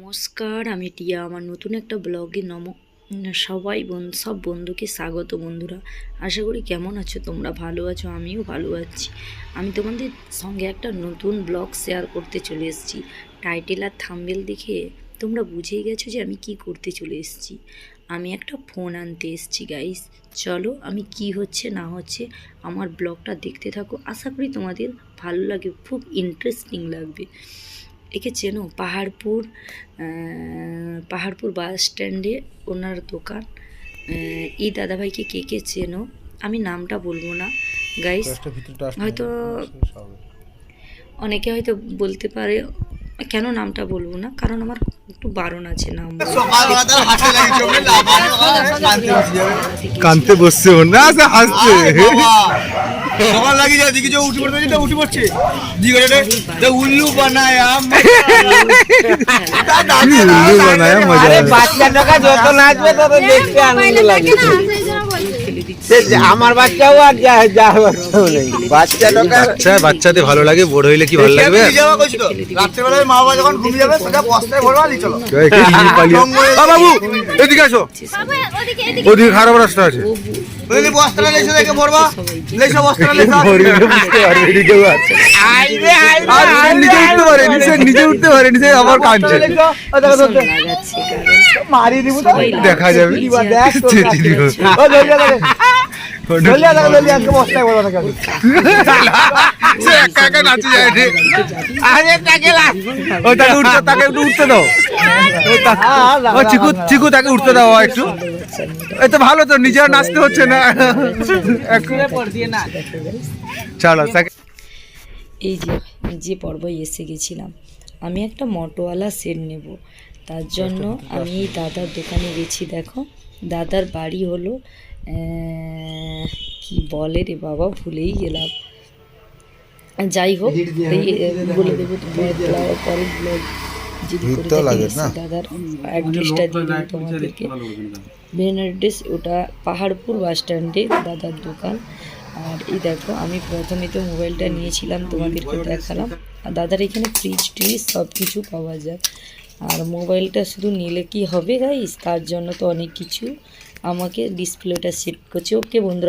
নমস্কার, আমি টিয়া। আমার নতুন একটা ব্লগে নম সবাই সব বন্ধুকে স্বাগত বন্ধুরা। আশা করি কেমন আছো? তোমরা ভালো আছো, আমিও ভালো আছি। আমি তোমাদের সঙ্গে একটা নতুন ব্লগ শেয়ার করতে চলে এসেছি। টাইটেল আর থাম্বেল দেখে তোমরা বুঝেই গেছো যে আমি কি করতে চলে এসেছি। আমি একটা ফোন আনতে এসেছি গাইস চলো, আমি কি হচ্ছে, না হচ্ছে, আমার ব্লগটা দেখতে থাকো। আশা করি তোমাদের ভালো লাগে, খুব ইন্টারেস্টিং লাগবে। একে চেনো? পাহাড়পুর পাহাড়পুর বাস স্ট্যান্ডে ওনার দোকান। এই দাদাভাইকে কে কে চেনো? আমি নামটা বলব না। গাইস হয়তো অনেকে হয়তো বলতে পারে কেন নামটা বলব না? কারণ আমার একটু বারণ আছে নাম কানতে বসছে না সকাল লাগি যায় দিকে যা উঠে পড়ছে যেটা উঠে পড়ছে। দিকে যে উল্লু বানায় উল্লু বানায় মজা আরে বাচ্চা টাকা যত নাচবে তত দেখতে আনন্দ লাগে। যে আমার বাচ্চাও আর যা যা বাচ্চাও নেই। বাচ্চা বাচ্চা বাচ্চাতে ভালো লাগে বড় হইলে কি ভালো লাগবে? রাত্রেবেলায় মা বাবা যখন ঘুমিয়ে যাবে সেটা বস্তায় ভরবা নি চলো। একে নিয়ে পালিয়ে- আ, বাবু এদিকে আসো। ওদিকে খারাপ রাস্তা আছে। লেসে দেখে ভরবা লেসে বস্তাটা লেসে মরিলে বুঝতে পারবে এদিকেও আছে। আইবে আইবে আর সে নিজে উঠতে পারে নিজে নিজে উঠতে পারে নিজে আবার কাঁদছে। লাগাচ্ছে কারণ মারি দিব দেখা যাবে? সে তাকে উঠতে দাও। হ্যাঁ, চিকু তাকে উঠতে একটু। এই ভালো তো নিজে নাচতে হচ্ছে না। চলো তাকে এই যে যে পর্বে এসে গেছিলাম। আমি একটা মটোওয়ালা সেট নেব। তার জন্য আমি এই দাদার দোকানে গেছি দেখো। দাদার বাড়ি হলো কি বলে রে বাবা ভুলেই গেলাম। যাই হোক বলে দেবো তোমার ব্লগ যদি করে? দাদার অ্যাড্রেসটা দিয়ে দেবো তোমাদেরকে। মেন অ্যাড্রেস ওটা পাহাড়পুর বাস স্ট্যান্ডে দাদার দোকান। আর এই দেখো আমি প্রথমে তো মোবাইলটা নিয়েছিলাম তোমাদেরকে দেখালাম। আর দাদার এখানে ফ্রিজ ট্রিজ সব কিছু পাওয়া যায়। আর মোবাইলটা শুধু নিলে কি হবে গাইস তার জন্য তো অনেক কিছু। আমাকে ডিসপ্লেটা সেট করছে। ওকে বন্ধুরা